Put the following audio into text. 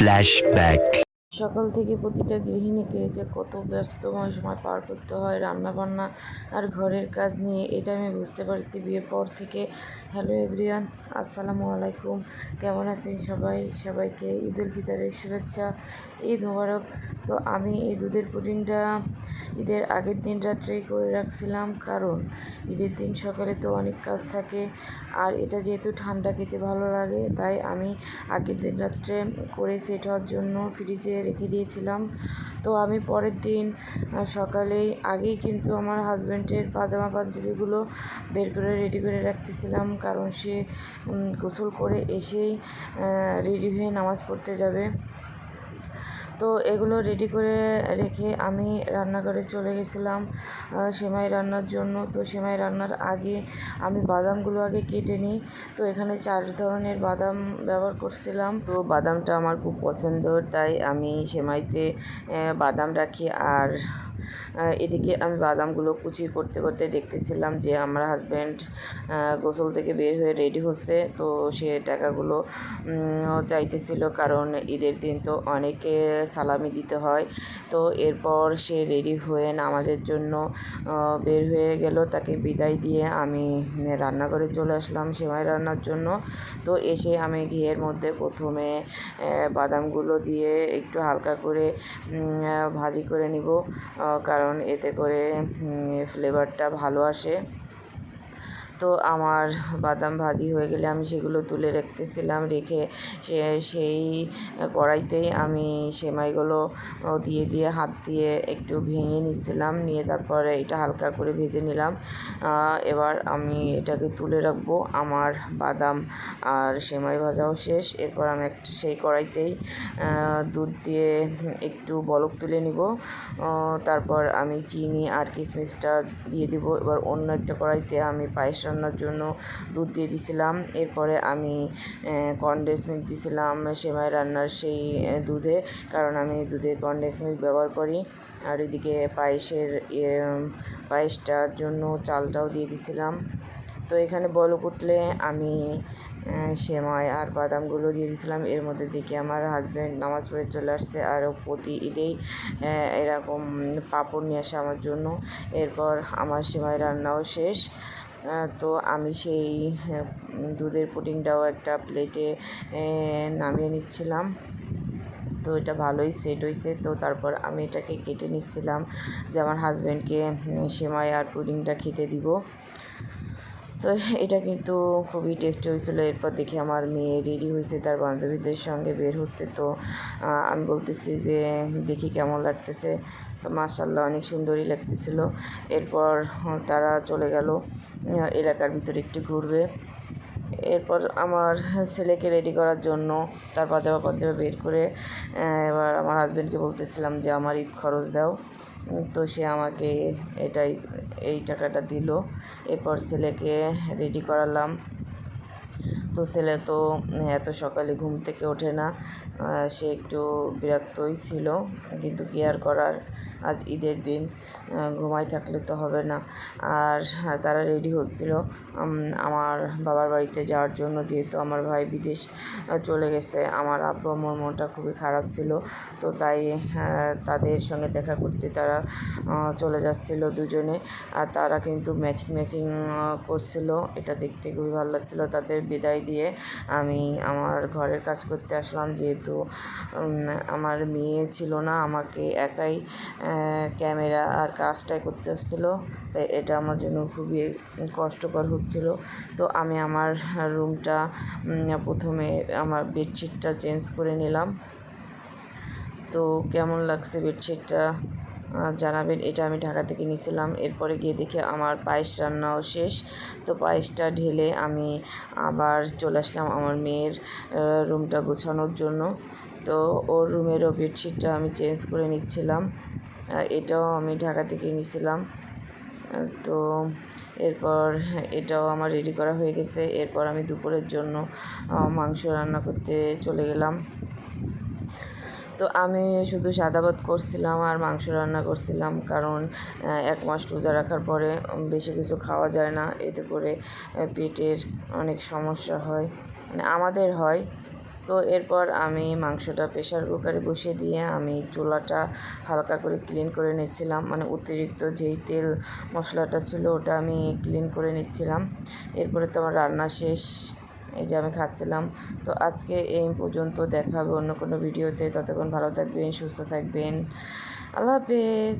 Flashback. সকাল থেকে প্রতিটা গৃহিণীকে যে কত ব্যস্তময় সময় পার করতে হয় রান্নাবান্না আর ঘরের কাজ নিয়ে, এটা আমি বুঝতে পারছি বিয়ের পর থেকে। হ্যালো এভরিওয়ান, আসসালামু আলাইকুম। কেমন আছেন সবাই? সবাইকে ঈদ উল ফিতরের শুভেচ্ছা, ঈদ মোবারক। তো আমি এই দুধের পুডিংটা ঈদের আগের দিন রাত্রেই করে রাখছিলাম, কারণ ঈদের দিন সকালে তো অনেক কাজ থাকে। আর এটা যেহেতু ঠান্ডা খেতে ভালো লাগে, তাই আমি আগের দিন রাত্রে করে সেট হওয়ার জন্য ফ্রিজে রেখে দিয়েছিলাম। তো আমি পরের দিন সকালে সকালেই আগেই কিন্তু আমার হাজব্যান্ডের পাজামা পাঞ্জাবিগুলো বের করে রেডি করে রাখতেছিলাম। কারণ সে গোসল করে এসেই রেডি হয়ে নামাজ পড়তে যাবে। তো এগুলো রেডি করে রেখে আমি রান্নাঘরে চলে গেছিলাম সেমাই রান্নার জন্য। তো সেমাই রান্নার আগে আমি বাদামগুলো আগে কেটে নিই। তো এখানে চার ধরনের বাদাম ব্যবহার করছিলাম। তো বাদামটা আমার খুব পছন্দ, তাই আমি সেমাইতে বাদাম রাখি। আর এদিকে আমি বাদামগুলো কুচি করতে করতে দেখতেছিলাম যে আমার হাজব্যান্ড গোসল থেকে বের হয়ে রেডি হচ্ছে। তো সে টাকাগুলো চাইতেছিল কারণ ঈদের দিন তো অনেকে সালামি দিতে হয়। তো এরপর সে রেডি হয়ে নামাজের জন্য বের হয়ে গেল। তাকে বিদায় দিয়ে আমি রান্নাঘরে চলে আসলাম সেমাই রান্নার জন্য। তো এসে আমি ঘিয়ের মধ্যে প্রথমে বাদামগুলো দিয়ে একটু হালকা করে ভাজি করে নিব। কারণ এতে করে ফ্লেভারটা ভালো আসে। তো আমার বাদাম ভাজি হয়ে গেলে আমি সেগুলো তুলে রাখতেছিলাম রেখে সে, সেই কড়াইতেই আমি সেমাইগুলো দিয়ে দিয়ে হাত দিয়ে একটু ভেঙে নিচ্ছিলাম, নিয়ে তারপরে এটা হালকা করে ভেজে নিলাম। এবার আমি এটাকে তুলে রাখব, আমার বাদাম আর সেমাই ভাজাও শেষ। এরপর আমি একটা, সেই কড়াইতেই দুধ দিয়ে একটু বলক তুলে নিব। তারপর আমি চিনি আর কিশমিশটা দিয়ে দিব। এবার অন্য একটা কড়াইতে আমি পায়েস রান্নার জন্য দুধ দিয়ে দিছিলাম। এরপরে আমি কনডেন্স মিল্ক দিছিলাম সেমাই রান্নার সেই দুধে। কারণ আমি দুধে কনডেন্স মিল্ক ব্যবহার করি। আর এদিকে পায়েসের পায়েসটার জন্য চালটাও দিয়ে দিছিলাম। তো এখানে বল উঠলে আমি সেমাই আর বাদামগুলো দিয়ে দিয়েছিলাম এর মধ্যে দেখি আমার হাজব্যান্ড নামাজ পড়ে চলে আসছে। আর প্রতি ঈদেই এরকম পাঁপড় নিয়ে আসে আমার জন্য। এরপর আমার সেমাই রান্নাও শেষ। তো আমি সেই দুধের পুডিংটাও একটা প্লেটে নামিয়ে নিচ্ছিলাম। তো এটা ভালোই সেট হয়েছে তো তারপর আমি এটাকে কেটে নিচ্ছিলাম যে আমার হাজব্যান্ডকে সেমাই আর পুডিংটা খেতে দিব। তো এটা কিন্তু খুবই টেস্টি হয়েছিল। এরপর দেখি আমার মেয়ে রেডি হয়েছে, তার বান্ধবীদের সঙ্গে বের হচ্ছে। তো আমি বলতেছি যে, দেখি কেমন লাগতেছে। তো মার্শাল্লাহ অনেক সুন্দরই লাগতেছিল। এরপর তারা চলে গেল এলাকার ভিতরে একটু ঘুরবে। এরপর আমার ছেলেকে রেডি করার জন্য তার পাজামা পাজামা বের করে এবার আমার হাজব্যান্ডকে বলতেছিলাম যে, আমার ঈদ খরচ দাও। তো সে আমাকে এটাই, এই টাকাটা দিল। এরপর ছেলেকে রেডি করালাম। তো ছেলে তো এত সকালে ঘুম থেকে ওঠে না। সে একটু বিরক্তই ছিল। কিন্তু কি আর করার? আজ ঈদের দিন ঘুমাই থাকলে তো হবে না। আর হ্যাঁ, তারা রেডি হচ্ছিল। আমার বাবার বাড়িতে যাওয়ার জন্য যেহেতু আমার ভাই বিদেশ চলে গেছে আমার আব্বু আমার মনটা খুবই খারাপ ছিল। তো তাই তাদের সঙ্গে দেখা করতে তারা চলে যাচ্ছিল দুজনে। আর তারা কিন্তু ম্যাচিং ম্যাচিং করছিল। এটা দেখতে খুবই ভালো লাগছিল। তাদের বিদায় দিয়ে আমি আমার ঘরের কাজ করতে আসলাম। যেহেতু আমার মেয়ে ছিল না, আমাকে একাই ক্যামেরা আর কাজটাই করতে হচ্ছিল। তাই এটা আমার জন্য খুবই কষ্টকর হচ্ছিল। তো আমি আমার রুমটা প্রথমে আমার বেডশিটটা চেঞ্জ করে নিলাম। তো কেমন লাগছে বেডশিটটা? জানাবেন, এটা আমি ঢাকা থেকে নিয়েছিলাম এরপরে গিয়ে দেখি আমার পায়েস রান্নাও শেষ। তো পায়েসটা ঢেলে আমি আবার চলে আসলাম আমার মেয়ের রুমটা গোছানোর জন্য। তো ওর রুমেরও বেডশিটটা আমি চেঞ্জ করে নিচ্ছিলাম। এটাও আমি ঢাকা থেকে নিয়েছিলাম তো এরপর এটাও আমার রেডি করা হয়ে গেছে। এরপর আমি দুপুরের জন্য মাংস রান্না করতে চলে গেলাম। তো আমি শুধু সাদা ভাত করছিলাম আর মাংস রান্না করছিলাম, কারণ এক মাস রোজা রাখার পরে বেশি কিছু খাওয়া যায় না। এতে করে পেটের অনেক সমস্যা হয়। মানে আমাদের হয়। তো তো এরপর আমি মাংসটা প্রেশার কুকারে বসিয়ে দিয়ে আমি চুলাটা হালকা করে ক্লিন করে নিচ্ছিলাম। মানে অতিরিক্ত যেই তেল মশলাটা ছিল ওটা আমি ক্লিন করে নিচ্ছিলাম। এরপরে তো আমার রান্না শেষ। এই যে আমি খাচ্ছিলাম। তো আজকে এই পর্যন্ত দেখা হবে অন্য কোনো ভিডিওতে। ততক্ষণ ভালো থাকবেন, সুস্থ থাকবেন। আল্লাহ হাফেজ।